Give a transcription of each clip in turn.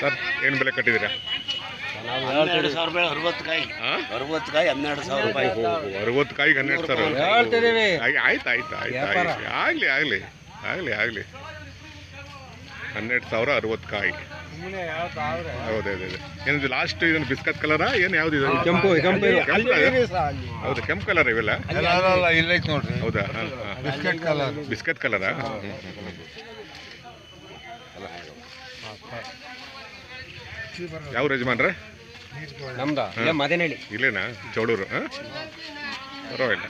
Sir ಏನು ಬೆಲೆ ಕಟ್ಟಿದ್ದೀರಾ? ಹನ್ನೆರಡು ಸಾವಿರ ರೂಪಾಯಿ ಅರವತ್ತು ಕಾಯಿ. ಹಾಂ ಅರವತ್ತು ಕಾಯಿ ಹನ್ನೆರಡು ಸಾವಿರ ರೂಪಾಯಿ. ಅರವತ್ತು ಕಾಯಿಗೆ ಹನ್ನೆರಡು ಸಾವಿರ. ಹೇಳ್ತಿದೀವಿ ಆಯ್ತು ಆಯ್ತು ಆಯ್ತು ಆಯ್ತು ಆಯ್ತು. ಆಗಲಿ ಆಗಲಿ ಆಗಲಿ ಆಗಲಿ. ಹನ್ನೆರಡು ಸಾವಿರ ಅರವತ್ತು ಕಾಯಿ. ಹೌದು ಹೌದು ಹೌದು. ಏನಿದು ಲಾಸ್ಟ್ ಇದನ್ನು ಬಿಸ್ಕತ್ ಕಲರಾ ಏನು ಯಾವ್ದು ಇದು? ಕೆಂಪು ಕೆಂಪು ಹೌದು ಕೆಂಪು ಕಲರ್ ಇವೆಲ್ಲ? ಇಲ್ಲೈತ್ ನೋಡ್ರಿ. ಹೌದಾ? ಹಾಂ ಹಾಂ. ಕಲರ್ ಬಿಸ್ಕತ್ ಕಲರಾ ಯಾವ ಯಜಮಾನ್ರ? ನಮ್ದ? ಇಲ್ಲ ಮದನಹಳ್ಳಿ. ಇಲ್ಲೇನಾ? ಚೌಡೂರು ಹಾಂ? ಪರವಾಗಿಲ್ಲ.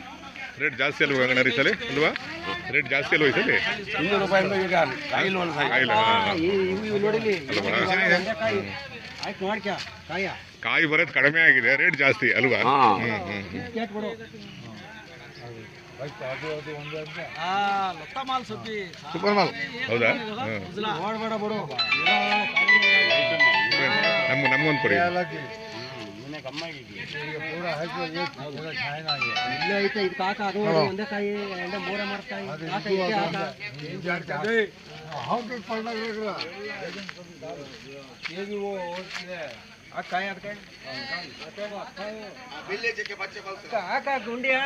ರೇಟ್ ಜಾಸ್ತಿ ಅಲ್ವಾ ಗಂಗಣ್ಣ ಸಲ ಅಲ್ವಾ? ರೇಟ್ ಜಾಸ್ತಿ ಅಲ್ವಾ ಈ ಸಲ ಇನ್ನೂರು ರೂಪಾಯಿಂದ ಈಗ ಕಾಯ ಕಾಯಿ. ಬರೋದು ಕಡಿಮೆ ಆಗಿದೆ ರೇಟ್ ಜಾಸ್ತಿ ಅಲ್ವಾ? ಸೂಪರ್ ಮಾಲ್ ಹೌದಾ? ನಮ್ಮ ನಮ್ಗೊಂದು ಕೊಡಿ. ಇಲ್ಲೇ ಐತೆ ಇದು ಕಾಕ ಅದು ನೋಡಿ, ಒಂದೇ ಕಾಯಿ ಎಂಡ ಮೂರ ಮಾಡ್ತಾಯಿ ಕಾಕ ಇದೇ ಹಾಕ ಆ ಕಾಯಿ ಅದಕ್ಕೆ ಕಾಕ ಗುಂಡಿಯ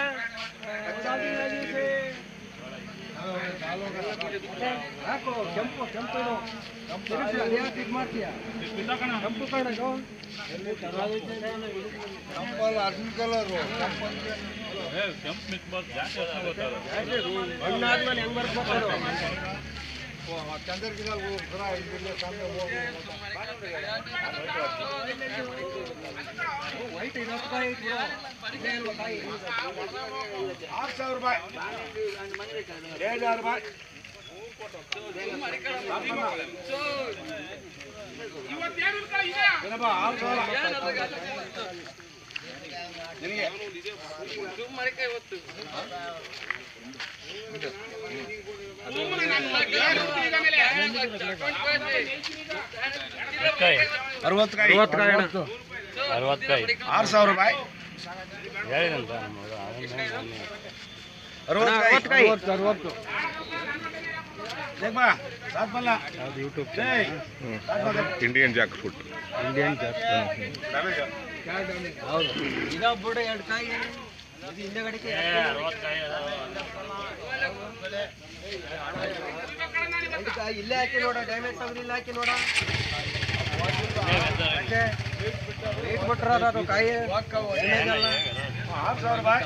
ಹಾಕು ಕೆಂಪು ಕೆಂಪು ಇದು ತಿರುಗ್ಸಿ, ಅದ್ಯಾಕೆ ಇದ್ ಮಾಡ್ತೀಯ ಕೆಂಪು ಕಣ ಇದು ಹಣ್ಣಾದ್ಮೇಲೆ ಹೆಂಗ್ ಬರ್ಬೇಕು ವೈಟ್ ಇದತ್ತು ಕಾಯಿ ಐತಿ ಬಿಡು. ಇದೇ ಅಲ್ವಾ ಕಾಯಿ ಆರು ಸಾವಿರ ರೂಪಾಯಿ ಏಳು ಸಾವಿರ ರೂಪಾಯಿ ಏನಪ್ಪ, ಆರು ಸಾವಿರ. ರೂಪಾಯಿ. ಹೇಳಿದಂತ ಅರವತ್ತು ಅರವತ್ತು. YouTube Indian Jack food Indian Jack ಇಲ್ಲೇ ಹಾಕಿ ನೋಡ ಡ್ಯಾಮೇಜ್ ತಗೊಂಡು ಇಲ್ಲ ಹಾಕಿ ನೋಡ ರೇಟ್ ಬಿಟ್ರ ಅದು ಕಾಯಿ ಡ್ಯಾಮೇಜ್ ಅಲ್ಲ ಆರು ಸಾವಿರ ರೂಪಾಯಿ